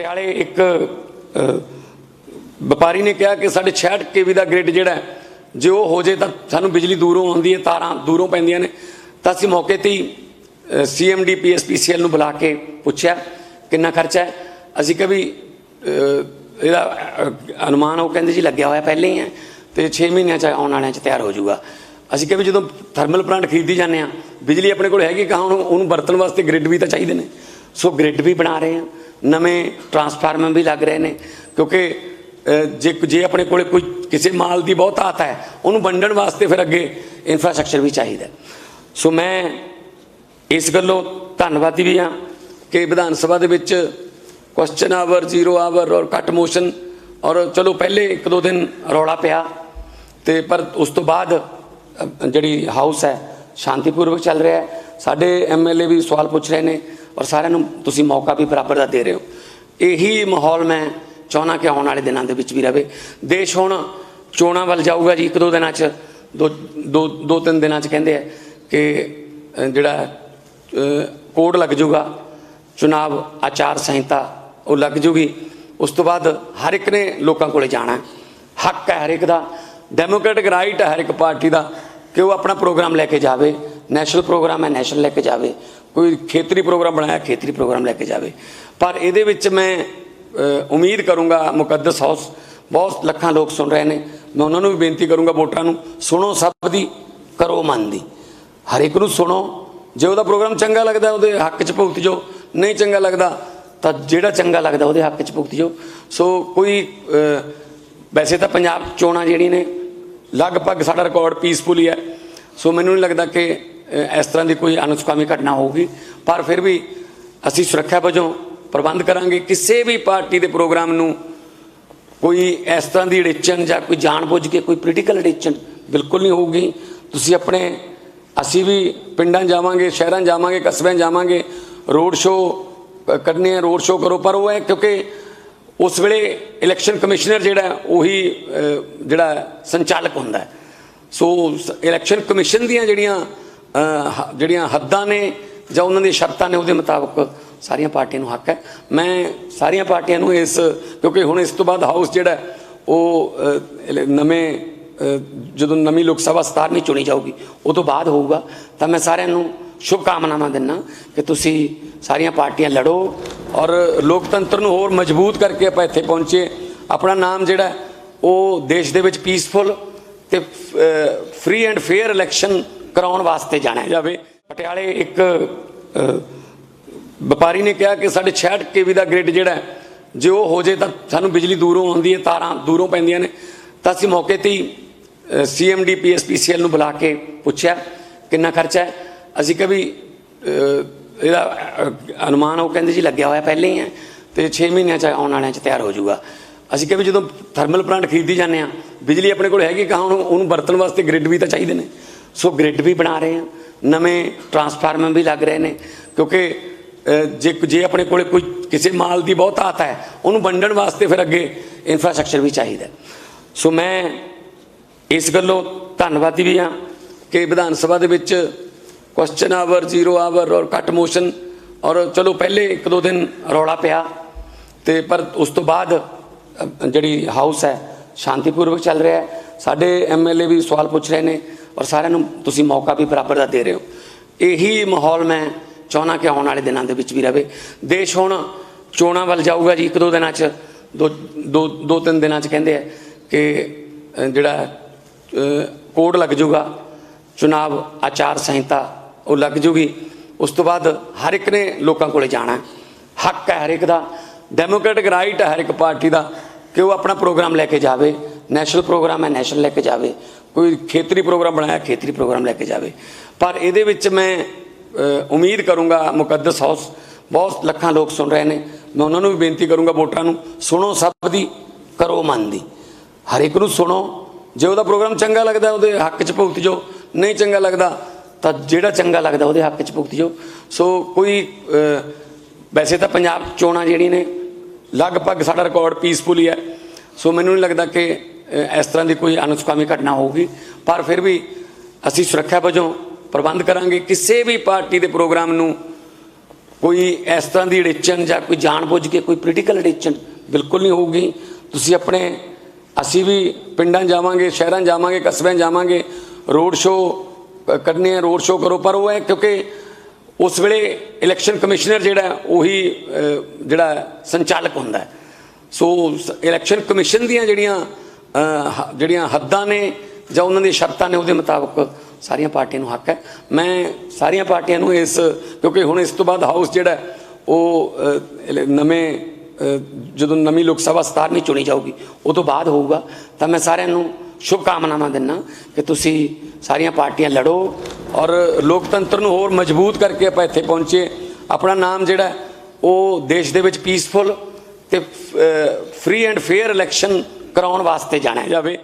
ਪਟਿਆਲੇ ਇੱਕ ਵਪਾਰੀ ਨੇ ਕਿਹਾ ਕਿ ਸਾਡੇ 66 ਕੇਵੀ ਦਾ ਗ੍ਰਿਡ ਜਿਹੜਾ ਜੇ ਉਹ ਹੋ ਜੇ ਤਾਂ ਸਾਨੂੰ ਬਿਜਲੀ ਦੂਰੋਂ ਆਉਂਦੀ ਹੈ, ਤਾਰਾਂ ਦੂਰੋਂ ਪੈਂਦੀਆਂ ਨੇ। ਤਾਂ ਅਸੀਂ ਮੌਕੇ ਤੇ ਹੀ ਸੀਐਮਡੀ ਪੀਐਸਪੀਸੀਐਲ ਨੂੰ ਬੁਲਾ ਕੇ ਪੁੱਛਿਆ, ਕਿੰਨਾ ਖਰਚਾ ਹੈ? ਅਸੀਂ ਕਿਹਾ ਵੀ ਇਹਦਾ ਅਨੁਮਾਨ ਉਹ ਕਹਿੰਦੇ ਜੀ ਲੱਗਿਆ ਹੋਇਆ ਪਹਿਲੇ ਹੀ ਹੈ, ਤੇ 6 ਮਹੀਨਿਆਂ ਚ ਆਉਣ ਵਾਲਿਆਂ ਚ ਤਿਆਰ ਹੋ ਜਾਊਗਾ। ਅਸੀਂ ਕਿਹਾ ਵੀ ਜਦੋਂ ਥਰਮਲ ਪਲਾਂਟ ਖਰੀਦੀ ਜਾਂਦੇ ਆ ਬਿਜਲੀ ਆਪਣੇ ਕੋਲ ਹੈਗੀ ਕਹਾਂ ਉਹਨੂੰ ਉਹਨੂੰ ਵਰਤਣ ਵਾਸਤੇ ਗ੍ਰਿਡ ਵੀ ਤਾਂ ਚਾਹੀਦੇ ਨੇ। ਸੋ ਗ੍ਰਿਡ ਵੀ ਬਣਾ ਰਹੇ ਆ ਨਵੇਂ ਟਰਾਂਸਫਾਰਮਰ ਵੀ ਲੱਗ ਰਹੇ ਨੇ। ਕਿਉਂਕਿ ਜੇ ਜੇ ਆਪਣੇ ਕੋਲੇ ਕੋਈ ਕਿਸੇ ਮਾਲ ਦੀ ਬਹੁਤ ਆਤ ਹੈ, ਉਹਨੂੰ ਵੰਡਣ ਵਾਸਤੇ ਫਿਰ ਅੱਗੇ ਇਨਫਰਾਸਟ੍ਰਕਚਰ ਵੀ ਚਾਹੀਦਾ ਸੋ ਮੈਂ ਇਸ ਗੱਲੋਂ ਧੰਨਵਾਦੀ ਵੀ ਹਾਂ ਕਿ ਵਿਧਾਨ ਸਭਾ ਦੇ ਵਿੱਚ ਕੁਐਸਚਨ ਆਵਰ ਜ਼ੀਰੋ ਆਵਰ ਔਰ ਕੱਟ ਮੋਸ਼ਨ ਔਰ ਚਲੋ ਪਹਿਲੇ ਇੱਕ ਦੋ ਦਿਨ ਰੌਲਾ ਪਿਆ ਤੇ ਪਰ ਉਸ ਤੋਂ ਬਾਅਦ ਜਿਹੜੀ ਹਾਊਸ ਹੈ, ਸ਼ਾਂਤੀਪੂਰਵਕ ਚੱਲ ਰਿਹਾ ਹੈ। ਸਾਡੇ ਐਮਐਲਏ ਵੀ ਸਵਾਲ ਪੁੱਛ ਰਹੇ ਨੇ। ਔਰ ਸਾਰਿਆਂ ਨੂੰ ਤੁਸੀਂ ਮੌਕਾ ਵੀ ਬਰਾਬਰ ਦਾ ਦੇ ਰਹੇ ਹੋ। ਇਹੀ ਮਾਹੌਲ ਮੈਂ ਚਾਹੁੰਦਾ ਕਿ ਆਉਣ ਵਾਲੇ ਦਿਨਾਂ ਦੇ ਵਿੱਚ ਵੀ ਰਹੇ ਦੇਸ਼ ਹੁਣ ਚੋਣਾਂ ਵੱਲ ਜਾਊਗਾ ਜੀ, ਇੱਕ ਦੋ ਦਿਨਾਂ 'ਚ, ਦੋ ਦੋ ਦੋ ਤਿੰਨ ਦਿਨਾਂ 'ਚ ਕਹਿੰਦੇ ਆ ਕਿ ਜਿਹੜਾ ਕੋਡ ਲੱਗ ਜਾਊਗਾ ਚੁਣਾਵ, ਆਚਾਰ ਸੰਹਿਤਾ, ਉਹ ਲੱਗ ਜੂਗੀ। ਉਸ ਤੋਂ ਬਾਅਦ ਹਰ ਇੱਕ ਨੇ ਲੋਕਾਂ ਕੋਲੇ ਜਾਣਾ ਹੱਕ ਹੈ ਹਰ ਇੱਕ ਦਾ, ਡੈਮੋਕ੍ਰੈਟਿਕ ਰਾਈਟ ਹੈ ਹਰ ਇੱਕ ਪਾਰਟੀ ਦਾ ਕਿ ਉਹ ਆਪਣਾ ਪ੍ਰੋਗਰਾਮ ਲੈ ਕੇ ਜਾਵੇ। ਨੈਸ਼ਨਲ ਪ੍ਰੋਗਰਾਮ ਹੈ, ਨੈਸ਼ਨਲ ਲੈ ਕੇ ਜਾਵੇ। ਕੋਈ ਖੇਤਰੀ ਪ੍ਰੋਗਰਾਮ ਬਣਾਇਆ, ਖੇਤਰੀ ਪ੍ਰੋਗਰਾਮ ਲੈ ਕੇ ਜਾਵੇ। ਪਰ ਇਹਦੇ ਵਿੱਚ ਮੈਂ ਉਮੀਦ ਕਰੂੰਗਾ ਮੁਕੱਦਸ ਹਾਊਸ, ਬਹੁਤ ਲੱਖਾਂ ਲੋਕ ਸੁਣ ਰਹੇ ਨੇ। ਮੈਂ ਉਹਨਾਂ ਨੂੰ ਵੀ ਬੇਨਤੀ ਕਰੂੰਗਾ ਵੋਟਰਾਂ ਨੂੰ, ਸੁਣੋ ਸਭ ਦੀ, ਕਰੋ ਮਨ ਦੀ। ਹਰ ਇੱਕ ਨੂੰ ਸੁਣੋ, ਜੇ ਉਹਦਾ ਪ੍ਰੋਗਰਾਮ ਚੰਗਾ ਲੱਗਦਾ, ਉਹਦੇ ਹੱਕ 'ਚ ਭੁਗਤ ਜੋ ਨਹੀਂ ਚੰਗਾ ਲੱਗਦਾ, ਤਾਂ ਜਿਹੜਾ ਚੰਗਾ ਲੱਗਦਾ, ਉਹਦੇ ਹੱਕ 'ਚ ਭੁਗਤ ਜੋ ਸੋ ਕੋਈ ਵੈਸੇ ਤਾਂ ਪੰਜਾਬ ਚੋਣਾਂ ਜਿਹੜੀ ਨੇ, ਲਗਭਗ ਸਾਡਾ ਰਿਕਾਰਡ ਪੀਸਫੁਲੀ ਹੈ। ਸੋ ਮੈਨੂੰ ਨਹੀਂ ਲੱਗਦਾ ਕਿ ਇਸ ਤਰ੍ਹਾਂ ਦੀ ਕੋਈ ਅਨੁਸਕਾਮੀ ਘਟਨਾ ਹੋਊਗੀ। ਪਰ ਫਿਰ ਵੀ ਅਸੀਂ ਸੁਰੱਖਿਆ ਵਜੋਂ ਪ੍ਰਬੰਧ ਕਰਾਂਗੇ। ਕਿਸੇ ਵੀ ਪਾਰਟੀ ਦੇ ਪ੍ਰੋਗਰਾਮ ਨੂੰ ਕੋਈ ਇਸ ਤਰ੍ਹਾਂ ਦੀ ਅੜਿੱਚਣ ਜਾਂ ਕੋਈ ਜਾਣਬੁੱਝ ਕੇ ਕੋਈ ਪੋਲੀਟੀਕਲ ਅੜਿੱਚਣ ਬਿਲਕੁਲ ਨਹੀਂ ਹੋਊਗੀ। ਤੁਸੀਂ ਆਪਣੇ, ਅਸੀਂ ਵੀ ਪਿੰਡਾਂ ਜਾਵਾਂਗੇ, ਸ਼ਹਿਰਾਂ ਜਾਵਾਂਗੇ, ਕਸਬਿਆਂ ਜਾਵਾਂਗੇ। ਰੋਡ ਸ਼ੋਅ ਕਰਨੇ ਆ, ਰੋਡ ਸ਼ੋਅ ਕਰੋ। ਪਰ ਉਹ ਹੈ ਕਿਉਂਕਿ ਉਸ ਵੇਲੇ ਇਲੈਕਸ਼ਨ ਕਮਿਸ਼ਨਰ ਜਿਹੜਾ ਉਹੀ ਜਿਹੜਾ ਸੰਚਾਲਕ ਹੁੰਦਾ ਸੋ ਸ- ਇਲੈਕਸ਼ਨ ਕਮਿਸ਼ਨ ਦੀਆਂ ਜਿਹੜੀਆਂ ਜਿਹੜੀਆਂ ਹੱਦਾਂ ਨੇ ਜਾਂ ਉਹਨਾਂ ਦੀਆਂ ਸ਼ਰਤਾਂ ਨੇ ਉਹਦੇ ਮੁਤਾਬਕ ਸਾਰੀਆਂ ਪਾਰਟੀਆਂ ਨੂੰ ਹੱਕ ਹੈ। ਮੈਂ ਸਾਰੀਆਂ ਪਾਰਟੀਆਂ ਨੂੰ ਇਸ, ਕਿਉਂਕਿ ਹੁਣ ਇਸ ਤੋਂ ਬਾਅਦ ਹਾਊਸ ਜਿਹੜਾ ਉਹ ਨਵੇਂ ਜਦੋਂ ਨਵੀਂ ਲੋਕ ਸਭਾ 17ਵੀਂ ਚੁਣੀ ਜਾਊਗੀ, ਉਹ ਤੋਂ ਬਾਅਦ ਹੋਊਗਾ। ਤਾਂ ਮੈਂ ਸਾਰਿਆਂ ਨੂੰ ਸ਼ੁਭ ਕਾਮਨਾਵਾਂ ਦਿੰਦਾ ਕਿ ਤੁਸੀਂ ਸਾਰੀਆਂ ਪਾਰਟੀਆਂ ਲੜੋ ਔਰ ਲੋਕਤੰਤਰ ਨੂੰ ਹੋਰ ਮਜ਼ਬੂਤ ਕਰਕੇ ਆਪਾਂ ਇੱਥੇ ਪਹੁੰਚੇ। ਆਪਣਾ ਨਾਮ ਜਿਹੜਾ ਉਹ ਦੇਸ਼ ਦੇ ਵਿੱਚ ਪੀਸਫੁਲ ਤੇ ਫ੍ਰੀ ਐਂਡ ਫੇਅਰ ਇਲੈਕਸ਼ਨ ਕਰਾਉਣ ਵਾਸਤੇ ਜਾਣਿਆ ਜਾਵੇ। ਪਟਿਆਲੇ ਇੱਕ ਵਪਾਰੀ ਨੇ ਕਿਹਾ ਕਿ ਸਾਡੇ 66 ਕੇਵੀ ਦਾ ਗ੍ਰਿਡ ਜਿਹੜਾ ਜੇ ਉਹ ਹੋ ਜੇ ਤਾਂ ਸਾਨੂੰ ਬਿਜਲੀ ਦੂਰੋਂ ਆਉਂਦੀ ਹੈ, ਤਾਰਾਂ ਦੂਰੋਂ ਪੈਂਦੀਆਂ ਨੇ। ਤਾਂ ਅਸੀਂ ਮੌਕੇ ਤੇ ਹੀ ਸੀਐਮਡੀ, ਪੀਐਸਪੀਸੀਐਲ ਨੂੰ ਬੁਲਾ ਕੇ ਪੁੱਛਿਆ, ਕਿੰਨਾ ਖਰਚਾ ਹੈ। ਅਸੀਂ ਕਿਹਾ ਵੀ ਇਹਦਾ ਅਨੁਮਾਨ ਉਹ ਕਹਿੰਦੇ ਜੀ ਲੱਗਿਆ ਹੋਇਆ ਪਹਿਲੇ ਹੀ ਹੈ, ਤੇ 6 ਮਹੀਨਿਆਂ ਚ ਆਉਣ ਵਾਲਿਆਂ ਚ ਤਿਆਰ ਹੋ ਜਾਊਗਾ। ਅਸੀਂ ਕਿਹਾ ਵੀ ਜਦੋਂ ਥਰਮਲ ਪਲਾਂਟ ਖਰੀਦੀ ਜਾਂਦੇ ਆ ਬਿਜਲੀ ਆਪਣੇ ਕੋਲ ਹੈਗੀ ਕਹਾਂ ਉਹਨੂੰ ਉਹਨੂੰ ਵਰਤਣ ਵਾਸਤੇ ਗ੍ਰਿਡ ਵੀ ਤਾਂ ਚਾਹੀਦੇ ਨੇ। ਸੋ ਗ੍ਰਿਡ ਵੀ ਬਣਾ ਰਹੇ ਹਾਂ, ਨਵੇਂ ਟਰਾਂਸਫਾਰਮਰ ਵੀ ਲੱਗ ਰਹੇ ਨੇ, ਕਿਉਂਕਿ ਜੇ ਜੇ ਆਪਣੇ ਕੋਲੇ ਕੋਈ ਕਿਸੇ ਮਾਲ ਦੀ ਬਹੁਤ ਆਤ ਹੈ, ਉਹਨੂੰ ਵੰਡਣ ਵਾਸਤੇ ਫਿਰ ਅੱਗੇ ਇਨਫਰਾਸਟ੍ਰਕਚਰ ਵੀ ਚਾਹੀਦਾ ਸੋ ਮੈਂ ਇਸ ਗੱਲੋਂ ਧੰਨਵਾਦੀ ਵੀ ਹਾਂ ਕਿ ਵਿਧਾਨ ਸਭਾ ਦੇ ਵਿੱਚ ਕੁਐਸਚਨ ਆਵਰ ਜ਼ੀਰੋ ਆਵਰ ਔਰ ਕੱਟ ਮੋਸ਼ਨ ਔਰ ਚਲੋ ਪਹਿਲੇ ਇੱਕ ਦੋ ਦਿਨ ਰੌਲਾ ਪਿਆ, ਤੇ ਪਰ ਉਸ ਤੋਂ ਬਾਅਦ ਜਿਹੜੀ ਹਾਊਸ ਹੈ, ਸ਼ਾਂਤੀਪੂਰਵਕ ਚੱਲ ਰਿਹਾ ਹੈ। ਸਾਡੇ ਐਮਐਲਏ ਵੀ ਸਵਾਲ ਪੁੱਛ ਰਹੇ ਨੇ ਔਰ ਸਾਰਿਆਂ ਨੂੰ ਤੁਸੀਂ ਮੌਕਾ ਵੀ ਬਰਾਬਰ ਦਾ ਦੇ ਰਹੇ ਹੋ। ਇਹੀ ਮਾਹੌਲ ਮੈਂ ਚਾਹੁੰਦਾ ਕਿ ਆਉਣ ਵਾਲੇ ਦਿਨਾਂ ਦੇ ਵਿੱਚ ਵੀ ਰਹੇ ਦੇਸ਼ ਹੁਣ ਚੋਣਾਂ ਵੱਲ ਜਾਊਗਾ ਜੀ, ਇੱਕ ਦੋ ਦਿਨਾਂ 'ਚ, ਦੋ ਦੋ ਦੋ ਤਿੰਨ ਦਿਨਾਂ 'ਚ ਕਹਿੰਦੇ ਆ ਕਿ ਜਿਹੜਾ ਕੋਡ ਲੱਗ ਜਾਊਗਾ ਚੁਣਾਵ, ਆਚਾਰ ਸੰਹਿਤਾ, ਉਹ ਲੱਗ ਜੂਗੀ। ਉਸ ਤੋਂ ਬਾਅਦ ਹਰ ਇੱਕ ਨੇ ਲੋਕਾਂ ਕੋਲੇ ਜਾਣਾ ਹੱਕ ਹੈ ਹਰ ਇੱਕ ਦਾ, ਡੈਮੋਕ੍ਰੈਟਿਕ ਰਾਈਟ ਹੈ ਹਰ ਇੱਕ ਪਾਰਟੀ ਦਾ ਕਿ ਉਹ ਆਪਣਾ ਪ੍ਰੋਗਰਾਮ ਲੈ ਕੇ ਜਾਵੇ। ਨੈਸ਼ਨਲ ਪ੍ਰੋਗਰਾਮ ਹੈ, ਨੈਸ਼ਨਲ ਲੈ ਕੇ ਜਾਵੇ। ਕੋਈ ਖੇਤਰੀ ਪ੍ਰੋਗਰਾਮ ਬਣਾਇਆ, ਖੇਤਰੀ ਪ੍ਰੋਗਰਾਮ ਲੈ ਕੇ ਜਾਵੇ। ਪਰ ਇਹਦੇ ਵਿੱਚ ਮੈਂ ਉਮੀਦ ਕਰੂੰਗਾ ਮੁਕੱਦਸ ਹਾਊਸ, ਬਹੁਤ ਲੱਖਾਂ ਲੋਕ ਸੁਣ ਰਹੇ ਨੇ। ਮੈਂ ਉਹਨਾਂ ਨੂੰ ਵੀ ਬੇਨਤੀ ਕਰੂੰਗਾ ਵੋਟਰਾਂ ਨੂੰ, ਸੁਣੋ ਸਭ ਦੀ, ਕਰੋ ਮਨ ਦੀ। ਹਰ ਇੱਕ ਨੂੰ ਸੁਣੋ, ਜੇ ਉਹਦਾ ਪ੍ਰੋਗਰਾਮ ਚੰਗਾ ਲੱਗਦਾ, ਉਹਦੇ ਹੱਕ 'ਚ ਭੁਗਤ ਜੋ ਨਹੀਂ ਚੰਗਾ ਲੱਗਦਾ, ਤਾਂ ਜਿਹੜਾ ਚੰਗਾ ਲੱਗਦਾ, ਉਹਦੇ ਹੱਕ 'ਚ ਭੁਗਤ ਜੋ ਸੋ ਕੋਈ ਵੈਸੇ ਤਾਂ ਪੰਜਾਬ ਚੋਣਾਂ ਜਿਹੜੀਆਂ ਨੇ, ਲਗਭਗ ਸਾਡਾ ਰਿਕਾਰਡ ਪੀਸਫੁਲੀ ਹੈ। ਸੋ ਮੈਨੂੰ ਨਹੀਂ ਲੱਗਦਾ ਕਿ ਇਸ ਤਰ੍ਹਾਂ ਦੀ ਕੋਈ ਅਨੁਸਕਾਮੀ ਘਟਨਾ ਹੋਊਗੀ। ਪਰ ਫਿਰ ਵੀ ਅਸੀਂ ਸੁਰੱਖਿਆ ਵਜੋਂ ਪ੍ਰਬੰਧ ਕਰਾਂਗੇ। ਕਿਸੇ ਵੀ ਪਾਰਟੀ ਦੇ ਪ੍ਰੋਗਰਾਮ ਨੂੰ ਕੋਈ ਇਸ ਤਰ੍ਹਾਂ ਦੀ ਅੜਿੱਚਣ ਜਾਂ ਕੋਈ ਜਾਣਬੁੱਝ ਕੇ ਕੋਈ ਪੋਲੀਟੀਕਲ ਅੜਿੱਚਣ ਬਿਲਕੁਲ ਨਹੀਂ ਹੋਊਗੀ। ਤੁਸੀਂ ਆਪਣੇ, ਅਸੀਂ ਵੀ ਪਿੰਡਾਂ ਜਾਵਾਂਗੇ, ਸ਼ਹਿਰਾਂ ਜਾਵਾਂਗੇ, ਕਸਬਿਆਂ ਜਾਵਾਂਗੇ। ਰੋਡ ਸ਼ੋਅ ਕਰਨੇ ਆ, ਰੋਡ ਸ਼ੋਅ ਕਰੋ। ਪਰ ਉਹ ਹੈ ਕਿਉਂਕਿ ਉਸ ਵੇਲੇ ਇਲੈਕਸ਼ਨ ਕਮਿਸ਼ਨਰ ਜਿਹੜਾ ਉਹੀ ਜਿਹੜਾ ਸੰਚਾਲਕ ਹੁੰਦਾ ਸੋ ਸ- ਇਲੈਕਸ਼ਨ ਕਮਿਸ਼ਨ ਦੀਆਂ ਜਿਹੜੀਆਂ ਜਿਹੜੀਆਂ ਹੱਦਾਂ ਨੇ ਜਾਂ ਉਹਨਾਂ ਦੀਆਂ ਸ਼ਰਤਾਂ ਨੇ ਉਹਦੇ ਮੁਤਾਬਕ ਸਾਰੀਆਂ ਪਾਰਟੀਆਂ ਨੂੰ ਹੱਕ ਹੈ। ਮੈਂ ਸਾਰੀਆਂ ਪਾਰਟੀਆਂ ਨੂੰ ਇਸ, ਕਿਉਂਕਿ ਹੁਣ ਇਸ ਤੋਂ ਬਾਅਦ ਹਾਊਸ ਜਿਹੜਾ ਉਹ ਨਵੇਂ ਜਦੋਂ ਨਵੀਂ ਲੋਕ ਸਭਾ 17ਵੀਂ ਚੁਣੀ ਜਾਊਗੀ, ਉਹ ਤੋਂ ਬਾਅਦ ਹੋਊਗਾ। ਤਾਂ ਮੈਂ ਸਾਰਿਆਂ ਨੂੰ ਸ਼ੁਭ ਕਾਮਨਾਵਾਂ ਦਿੰਦਾ ਕਿ ਤੁਸੀਂ ਸਾਰੀਆਂ ਪਾਰਟੀਆਂ ਲੜੋ ਔਰ ਲੋਕਤੰਤਰ ਨੂੰ ਹੋਰ ਮਜ਼ਬੂਤ ਕਰਕੇ ਆਪਾਂ ਇੱਥੇ ਪਹੁੰਚੇ। ਆਪਣਾ ਨਾਮ ਜਿਹੜਾ ਉਹ ਦੇਸ਼ ਦੇ ਵਿੱਚ ਪੀਸਫੁਲ ਤੇ ਫ੍ਰੀ ਐਂਡ ਫੇਅਰ ਇਲੈਕਸ਼ਨ ਕਰਾਉਣ ਵਾਸਤੇ ਜਾਣਿਆ ਜਾਵੇ।